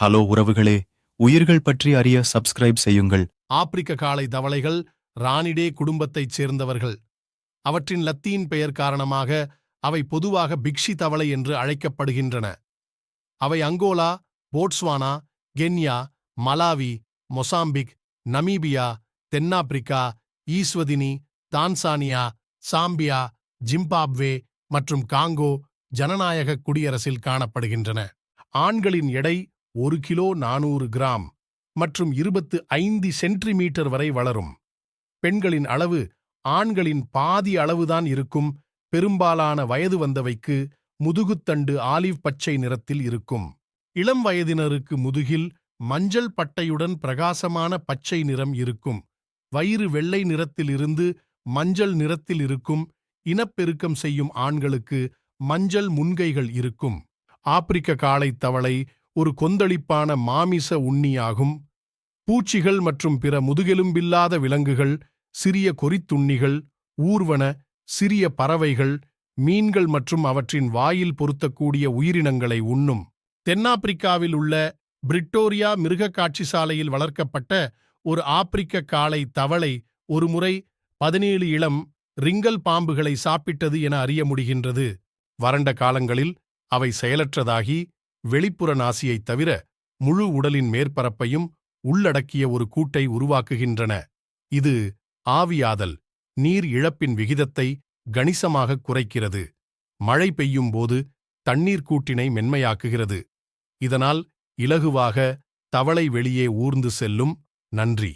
Hello உறவுகளே உயிர்கள் பற்றி அறிய சப்ஸ்கிரைப் செய்யுங்கள். ஆப்பிரிக்க காளை தவளைகள் ரானிடே குடும்பத்தைச் சேர்ந்தவர்கள். அவற்றின் லத்தீன் பெயர் காரணமாக அவை பொதுவாக பிக்ஷி தவளை என்று அழைக்கப்படுகின்றன. அவை Angola Botswana Kenya Malawi Mozambique Namibia தென்னாப்பிரிக்கா ஈஸ்வதினி தான்சானியா சாம்பியா ஜிம்பாப்வே மற்றும் காங்கோ ஜனநாயக குடியரசில் காணப்படுகின்றன. ஆண்களின் எடை ஒரு கிலோ நானூறு கிராம் மற்றும் இருபத்து ஐந்து சென்டிமீட்டர் வரை வளரும். பெண்களின் அளவு ஆண்களின் பாதி அளவுதான் இருக்கும். பெரும்பாலான வயது வந்தவைக்கு முதுகுத்தண்டு ஆலிவ் பச்சை நிறத்தில் இருக்கும். இளம் வயதினருக்கு முதுகில் மஞ்சள் பட்டையுடன் பிரகாசமான பச்சை நிறம் இருக்கும். வயிறு வெள்ளை நிறத்திலிருந்து மஞ்சள் நிறத்தில் இருக்கும். இனப்பெருக்கம் செய்யும் ஆண்களுக்கு மஞ்சள் முன்கைகள் இருக்கும். ஆப்பிரிக்க காளைத் தவளை ஒரு கொந்தளிப்பான மாமிச உண்ணியாகும். பூச்சிகள் மற்றும் பிற முதுகெலும்பில்லாத விலங்குகள் சிறிய கொறித்துண்ணிகள் ஊர்வன சிறிய பறவைகள் மீன்கள் மற்றும் அவற்றின் வாயில் பொருத்தக்கூடிய உயிரினங்களை உண்ணும். தென்னாப்பிரிக்காவில் உள்ள பிரிட்டோரியா மிருகக் காட்சி சாலையில் வளர்க்கப்பட்ட ஒரு ஆப்பிரிக்க காளை தவளை ஒருமுறை பதினேழு இளம் ரிங்கல் பாம்புகளை சாப்பிட்டது என அறிய முடிகின்றது. வறண்ட காலங்களில் அவை செயலற்றதாகி வெளிப்புற நாசியைத் தவிர முழு உடலின் மேற்பரப்பையும் உள்ளடக்கிய ஒரு கூட்டை உருவாக்குகின்றன. இது ஆவியாதல் நீர் இழப்பின் விகிதத்தை கணிசமாக குறைக்கிறது. மழை பெய்யும் போது தண்ணீர் கூட்டினை மென்மையாக்குகிறது. இதனால் இலகுவாக தவளை வெளியே ஊர்ந்து செல்லும். நன்றி.